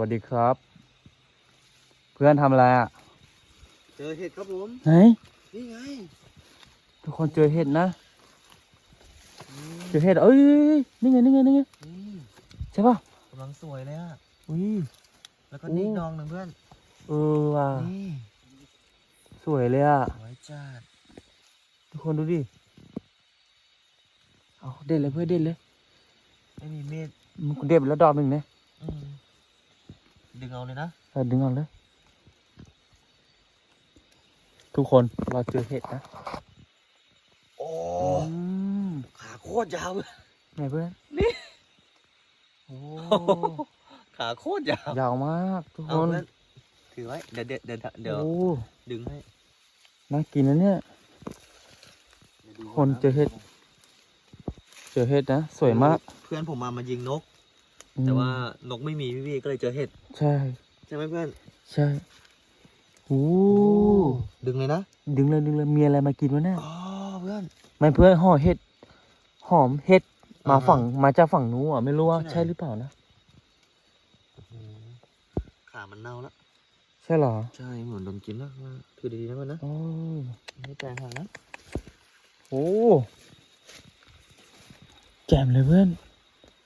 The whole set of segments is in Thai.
วัสดีครับ เพื่อนทำอะไรอะ เจอเห็ดครับผม ไหน นี่ไง ทุกคนเจอเห็ดนะ เจอเห็ด เอ้ย นี่ไง นี่ไง นี่ไง นี่ใช่ป่ะกำลังสวยเลยอะ อุ้ย แล้วก็โอ้นี่อีกดองหนึ่งเพื่อน เออว่ะ นี่สวยเลยอะ สวยจัด ทุกคนดูดิ เอาเด็ดเลยเพื่อนเด็ดเลย ไม่มีเม็ดมันเด็ดไปแล้วดอกหนึ่งเนี่ย อืม ดึงเอาเลยนะเออดึงเอาเลย ทุกคนเราเจอเห็ดนะ โอ้อืมขาโคตรยาวเลยไหนเพื่อน นี่ โอ้ขาโคตรยาว ยาวมากทุกเอาคนเพื่อนถือไว้ เดี๋ยวเดี๋ยวเดี๋ยวเดี๋ยวโอ้ดึงให้น่ากินนะเนี่ย เดี๋ยวดูคนเจอเห็ด เจอเห็ดนะ สวยมาก เพื่อนผมมามายิงนกอืม แต่ว่านกไม่มีพี่พี่ก็เลยเจอเห็ด ใช่ ใช่ไหมเพื่อน ใช่โอ้ดึงเลยนะ ดึงเลยดึงเลยมีอะไรมากินวะเนี่ยอ๋อเพื่อนไม่เพื่อนห่อเห็ด หอมเห็ด มาอ่าฮะฝั่งมาจากฝั่งนู้นอะไม่รู้ว่าที่ไหนใช่หรือเปล่านะอืมขามันเน่าแล้ว ใช่เหรอ ใช่เหมือนโดนกินแล้วถือดีๆนะเพื่อนนะโอ้ไม่แปลงทางนะโหแจ่มเลยเพื่อน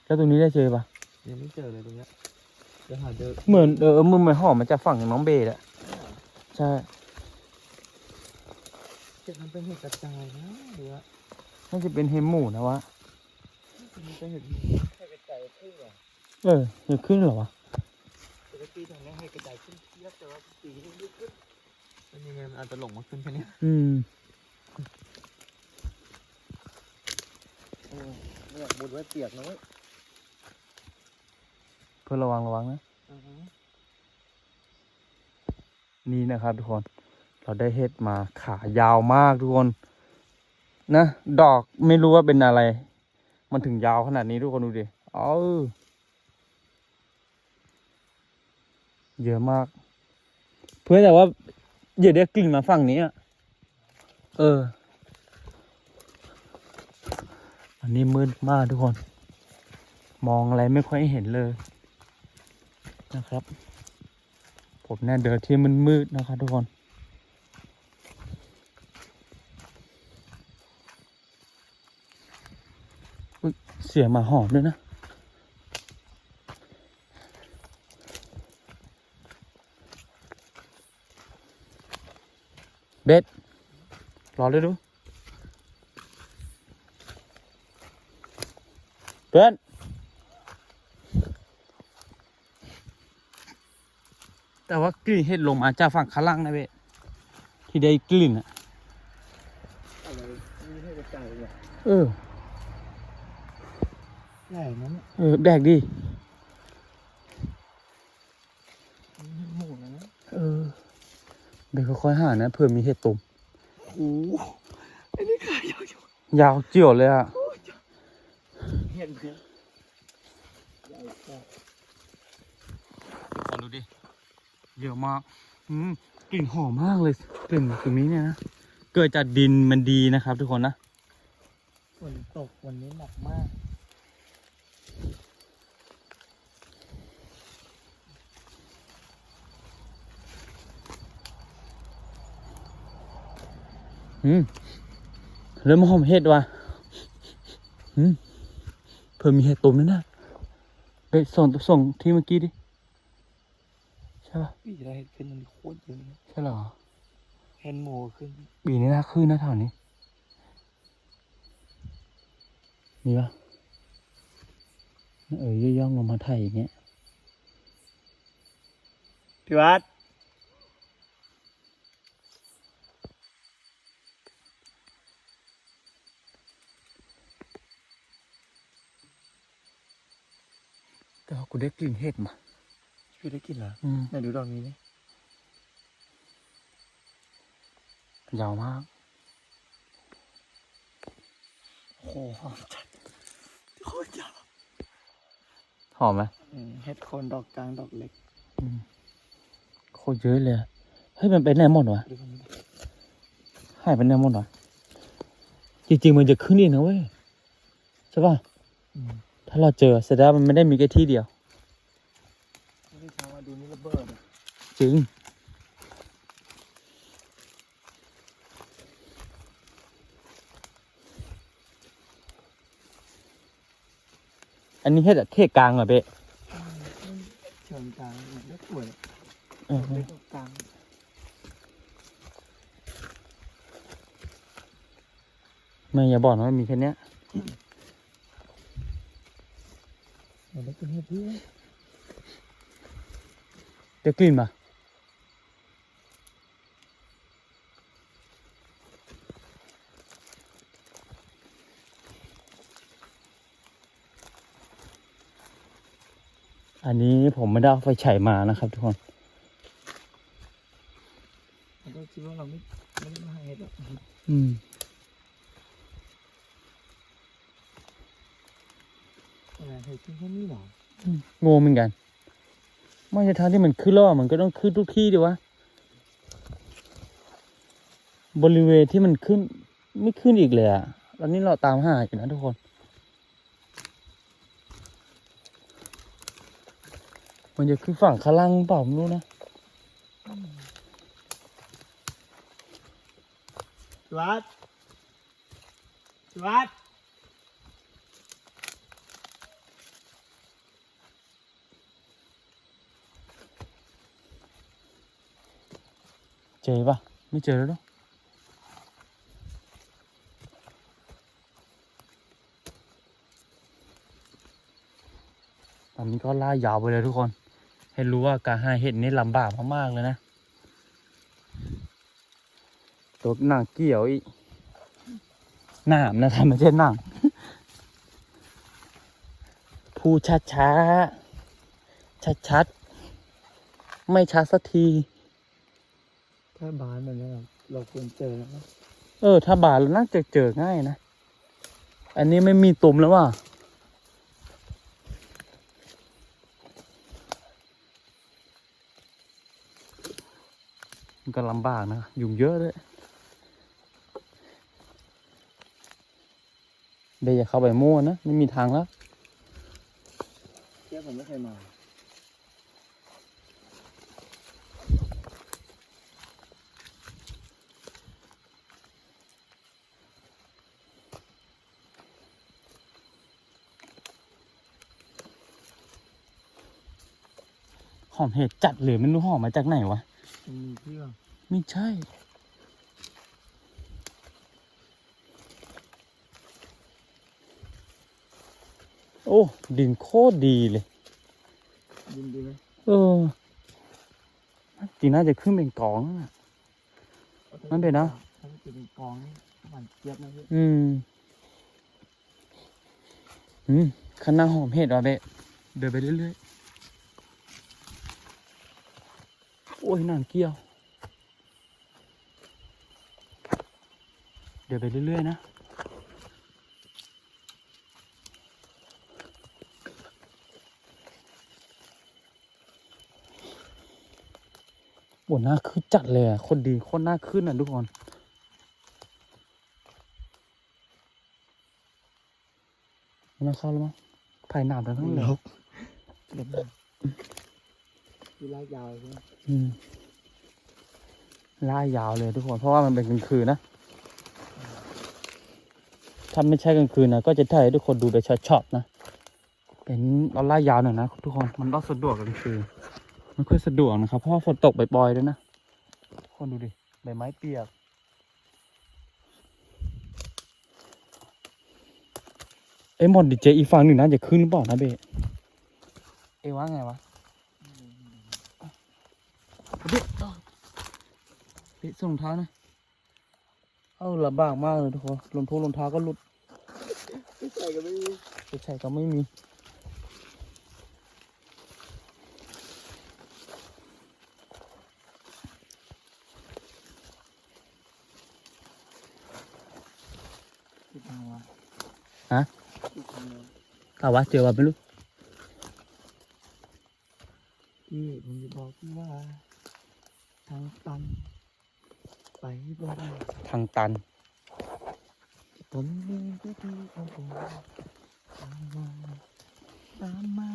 แล้วตรงนี้ได้เจอปะ ยังไม่เจอเลยตรงเนี้ยเดี๋ยวหาเจอเหมือนเออมือเหมือนหอมมาจากฝั่งน้องเบย์อะใช่จะทำเป็นเห็ดกระจายนะหรือว่าน่าจะเป็นเฮมหมูนะวะจะมีเป็นเห็ดเห็ดกระจายขึ้นเหรอเออเดี๋ยวขึ้นเหรอวะปกติทางนี้เห็ดกระจายขึ้นเทียบแต่ว่าปีนี้ไม่ขึ้นเป็นยังไงมันอาจจะหลงมาขึ้นแค่เนี้ยอืมเออไม่อยากมุดไว้เปียกนะเว้ยเพื่อระวังระวังนะนี่นะครับทุกคน เราได้เห็ดมาขายาวมากทุกคน นะ ดอกไม่รู้ว่าเป็นอะไร มันถึงยาวขนาดนี้ทุกคนดูดิเอาเยอะมาก เพื่อแต่ว่าอย่าได้กลิ่นมาฝั่งนี้อะเออ อันนี้มืดมากทุกคน มองอะไรไม่ค่อยเห็นเลย นะครับ ผมแน่ยเดินที่มันมืดๆนะครับทุกคนเสียงหมาหอมด้วยนะ เบ็ดรอเลยดู เพื่อน แต่ว่ากลิ่นเห็ดลงมาจากฝั่งข้างล่างนะเบ็ดที่ได้กลิ่นอะอะไรมีเห็ดกระจายเหรอเออใหญ่นั้นเออแดกดิหมูนะเออเบ็ดค่อยๆหานะเผื่อมีเห็ดตุ่มโอ้โหอันนี้ขายาวยาวเจียวเลยอะๆเห็ดเพื่อนใหญ่จัดทุกคนดูดิ เยอะมากอืมกลิ่นหอมมากเลยกลิ่นตรงนี้เนี่ยนะเกิดจากดินมันดีนะครับ ทุกคนนะฝนตกวันนี้หนักมาก อืมเริ่มหอมเห็ดว่ะอืมเพิ่มมีเห็ดตุ่มด้วยนะไปส่งส่งที่เมื่อกี้ดิ ใช่ป่ะปีอะไรเห็ดขึ้นมันโคตรเยอะนะใช่เหรอเห็นหมูขึ้น ปีนี้น่าขึ้นนะแถวนี้ มีปะเออย่องลงมาถ่ายอย่างเงี้ยพี่วัดแต่ว่ากูได้กลิ่นเห็ดมา พี่ได้กินเหรออืมไหนดูดอกนี้นี่ยาวมาก โอ้โหหอมจัดโคตรยาวหอมไหมอืมเห็ดโคนดอกกลางดอกเล็กอืมโคตรเยอะเลยอะเฮ้ยมันไปไหนหมดวะดูกันดิหายไปไหนหมดวะจริงๆมันจะขึ้นอีกนะเว้ยใช่ป่ะ อืมถ้าเราเจอแสดงว่ามันไม่ได้มีแค่ที่เดียว ไม่ได้ใช้ จริง อันนี้เฮ็ดอะเทศกลางเหรอเบะเชิงกลางเล็กป่วยเออเล็กกลางไม่อย่าบอกนะว่ามีแค่เนี้ยเล็กเป็นเห็ดที่เดี๋ยวกลิ่นมา อันนี้ผมไม่ได้เอาไฟฉายมานะครับทุกคนมันก็คิดว่าเราไม่ไม่ได้มาหาเห็ดหรอกอืมแต่เห็ดที่แค่นี้หรอโงงเหมือนกันไม่ใช่ทางที่มันขึ้นแล้วอะมันก็ต้องขึ้นทุกที่ดีวะ บริเวณที่มันขึ้น ไม่ขึ้นอีกเลยอะตอนนี้เราตามหาอยู่นะทุกคน มันจะขึ้นฝั่งข้างล่างหรือเปล่าไม่รู้นะสวัสดสวัสดเจอปะไม่เจอแล้วเนอะตอนนี้ก็ล่ายาวไปเลยทุกคน ให้รู้ว่าการหาเห็ดนี่ลำบากมากๆเลยนะตัวหนังเกี่ยวอีกหนามนะครับไม่ใช่หนังพูดช้าช้าชัดชัดๆไม่ชัดสักที ถ้าบานแบบนี้เราเราควรเจอแล้วนะเออ ถ้าบาดแล้วน่าจะเจอง่ายนะ อันนี้ไม่มีตุ่มแล้วว่ะ มันก็ลำบากนะยุงเยอะด้วยเดี๋ยวอย่าเข้าไปมั่วนะ ไม่มีทางแล้วเที่ยผมไม่เคยมาหอมเห็ดจัดเลยไม่รู้หอมมาจากไหนวะมันมีที่ว่า ไม่ใช่ โอ้ ดินโคตรดีเลย ดินดีไหมเออจริงน่าจะขึ้นเป็นกองอะนั่นเดี๋ยวนะถ้ามันจะเป็นกองนี่หวานเจี๊ยบนะพี่อืม อืมคณะหอมเห็ดว่ะเบะเดินไปเรื่อยๆ โอ้ยนางเกี้ยว เดินไปเรื่อย ๆ นะ โอ้หน้าขึ้นจัดเลยอะ คนดีคนหน้าขึ้นอะทุกคนไม่ต้องเข้าแล้วมั้งภายหนามแล้วทั้งเลยเล็บนะที่ลากยาวใช่ไหมอืมล่ายาวเลยทุกคน เพราะว่ามันเป็นกลางคืนนะ ถ้าไม่ใช่กลางคืนนะก็จะถ่ายให้ทุกคนดูแบบช็อตๆนะ เป็นเราล่ายาวหน่อยนะทุกคนมันต้องสะดวกกลางคืนไม่ค่อยสะดวกนะครับเพราะฝนตกบ่อยๆด้วยนะทุกคนดูดิใบไม้เปียกเอ้หมดดิเจอีกฝั่งหนึ่งน่าจะขึ้นหรือเปล่านะเบะเอ้ว่าไงวะเด็กเด็กส่งรองเท้านะ เอ้าลำบากมากเลยทุกคนรองเท้ารองเท้าก็หลุดไม่ใส่ก็ไม่มีไปใส่ก็ไม่มีที่ทางวะฮะที่ทางวะถามว่าเจอว่าไม่รู้ันต้นนี้ดีของผมตามมาตามมา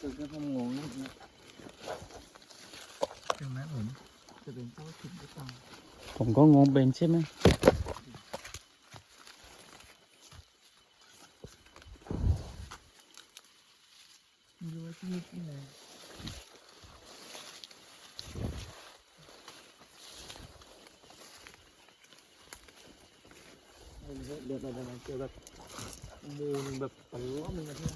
ตึกนี้ผมงงนิดนึงตรงนั้นผมจะเป็นตัวถิ่นหรือเผมก็งงเป็นใช่ไหม จอแบบมูลแบบปล้อมเลยนะเพื่อน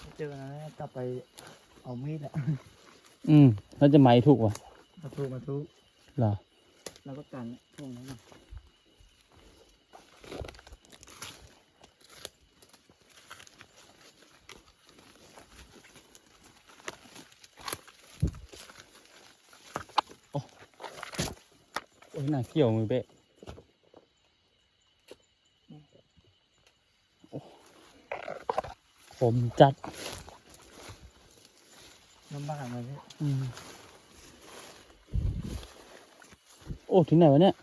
ถ้าเจอกันนะกลับไปเอามีดอะอืมแล้วจะไหมถูกวะมาทุมาทุเหรอแล้วก็กันช่วงนั้นนะโอ้ยหน้าเกี่ยวมือเป๊ะโอ้ ผมจัดลำบากเลยเนี่ยอืมโอ้ ถึงไหนวะเนี่ย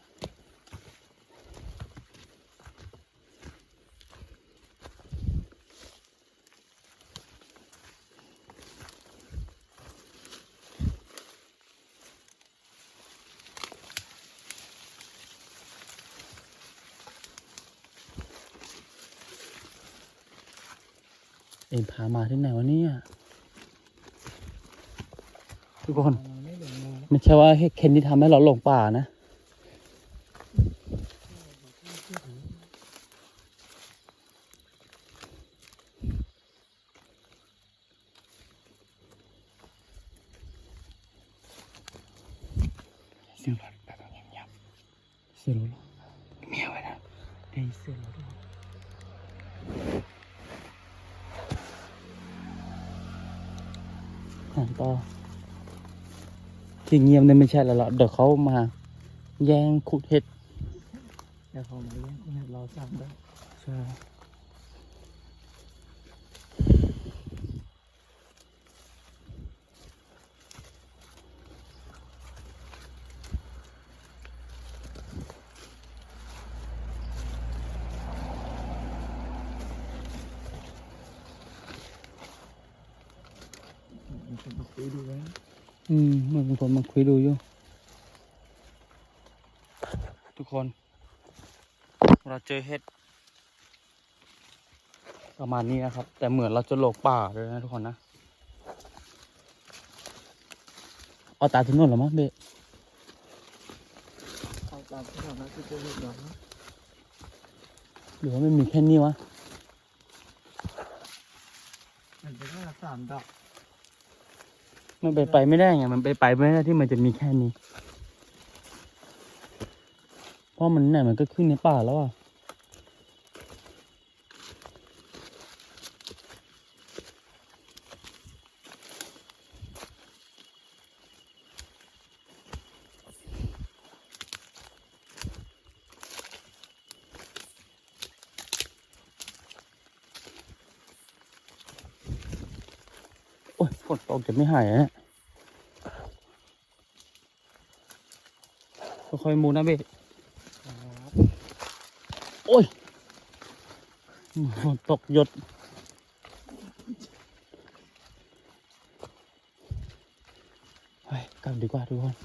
เอ็นพามาที่ไหนวะเนี่ยทุกคนเราไม่หลงเลยไม่ใช่ว่าเคนที่ทำให้เราหลงป่านะเสียงรถแบบเงียบๆเสียงรถเมียไว้นะได้ยินเสียงรถด้วยหัน ต่อที่เงียบเนี่ยไม่ใช่แล้วล่ะเดี๋ยวเขามาแย่งขุดเห็ดเดี๋ยวเขามาแย่งขุดเราสั่งด้ใช่ มีคนมาคุยดูไว้อืมเหมือนมีคนมาคุยดูอยู่ ทุกคน เราเจอเห็ดประมาณนี้นะครับ แต่เหมือนเราจะหลงป่าเลยนะทุกคนนะเอาตาถนนเหรอมั้งเบะเอาตามที่เรานัดที่เจอเห็นหรอหรือว่าไม่มีแค่นี้วะมันเป็นแค่สามดอก มันไปไปไม่ได้ไง มันไปไปไม่ได้ที่มันจะมีแค่นี้ เพราะมันไหนมันก็ขึ้นในป่าแล้วอะโอ้ยฝนตกจะไม่หายอะเนี่ย ค่อยๆมูนะเบะครับโอ้ยฝนตกหยดเฮ้ยกลับดีกว่าทุกคน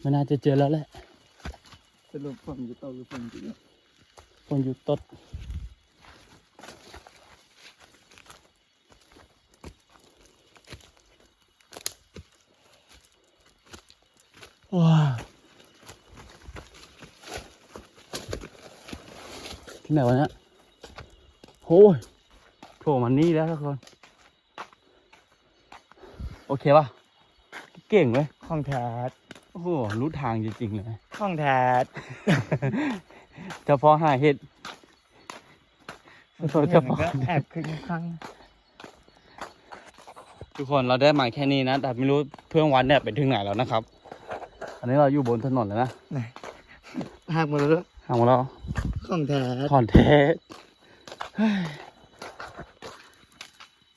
ไม่น่าจะเจอแล้วแหละสรุปผมจะตกหรือผมจะฝนหยุดตด ที่ไหนวะเนี่ยโอ้ยโผล่มานี่แล้วทุกคน โอเคป่ะ เก่งเว้ยข้องแท้โอ้โหรู้ทางจริงๆเลยข้องแท้เฉพาะหาเห็ดเฉเฉพาะพาะแอบขึ้นข้างทุกคนเราได้มาแค่นี้นะ แต่ไม่รู้เพื่อนวันเนี่ยไปถึงไหนแล้วนะครับ อันนี้เราอยู่บนถนนแล้วนะไหนหักหมดแล้วห่างมาแล้ว ของแท้ของแท้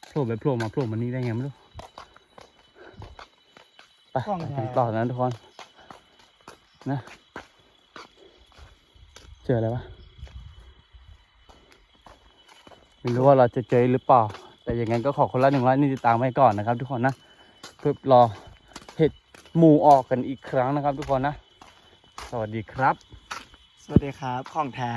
โผล่ไปโผล่มาโผล่มานี้ได้ไงไม่รู้ไปต่อนั้นทุกคนนะ เจออะไรวะไม่รู้ว่าเราจะเจอหรือเปล่า แต่อย่างนั้นก็ขอคนละหนึ่งร้อยนี่ติดตามไว้ก่อนนะครับ ทุกคนนะเพื่อรอเห็ดหมู่ออกกันอีกครั้งนะครับ ทุกคนนะ สวัสดีครับ สวัสดีครับ ของแท้